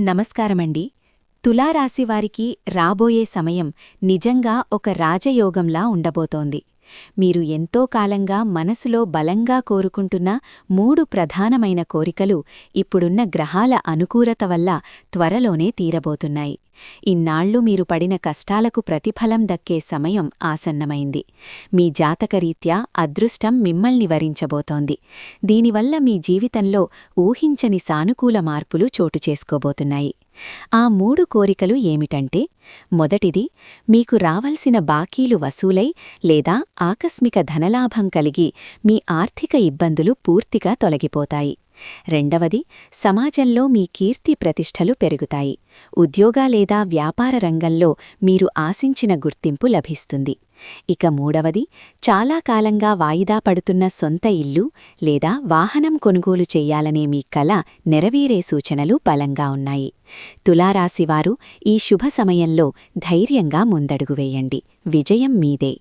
నమస్కారమండి. తులారాశివారికి రాబోయే సమయం నిజంగా ఒక రాజయోగంలా ఉండబోతోంది. మీరు ఎంతో కాలంగా మనసులో బలంగా కోరుకుంటున్న మూడు ప్రధానమైన కోరికలు ఇప్పుడున్న గ్రహాల అనుకూలత వల్ల త్వరలోనే తీరబోతున్నాయి. ఇన్నాళ్ళు మీరు పడిన కష్టాలకు ప్రతిఫలం దక్కే సమయం ఆసన్నమైంది. మీ జాతకరీత్యా అదృష్టం మిమ్మల్ని వరించబోతోంది. దీనివల్ల మీ జీవితంలో ఊహించని సానుకూల మార్పులు చోటు చేసుకోబోతున్నాయి. ఆ మూడు కోరికలు ఏమిటంటే మొదటిది మీకు రావలసిన బాకీలు వసూలై లేదా ఆకస్మిక ధనలాభం కలిగి మీ ఆర్థిక ఇబ్బందులు పూర్తిగా తొలగిపోతాయి. రెండవది సమాజంలో మీ కీర్తి ప్రతిష్టలు పెరుగుతాయి. ఉద్యోగ లేదా వ్యాపార రంగంలో మీరు ఆశించిన గుర్తింపు లభిస్తుంది. ఇక మూడవది చాలా కాలంగా వాయిదా పడుతున్న సొంత ఇల్లు లేదా వాహనం కొనుగోలు చెయ్యాలనే మీ కల నెరవేరే సూచనలు బలంగా ఉన్నాయి. తులారాశివారు ఈ శుభ సమయంలో ధైర్యంగా ముందడుగు వేయండి. విజయం మీదే.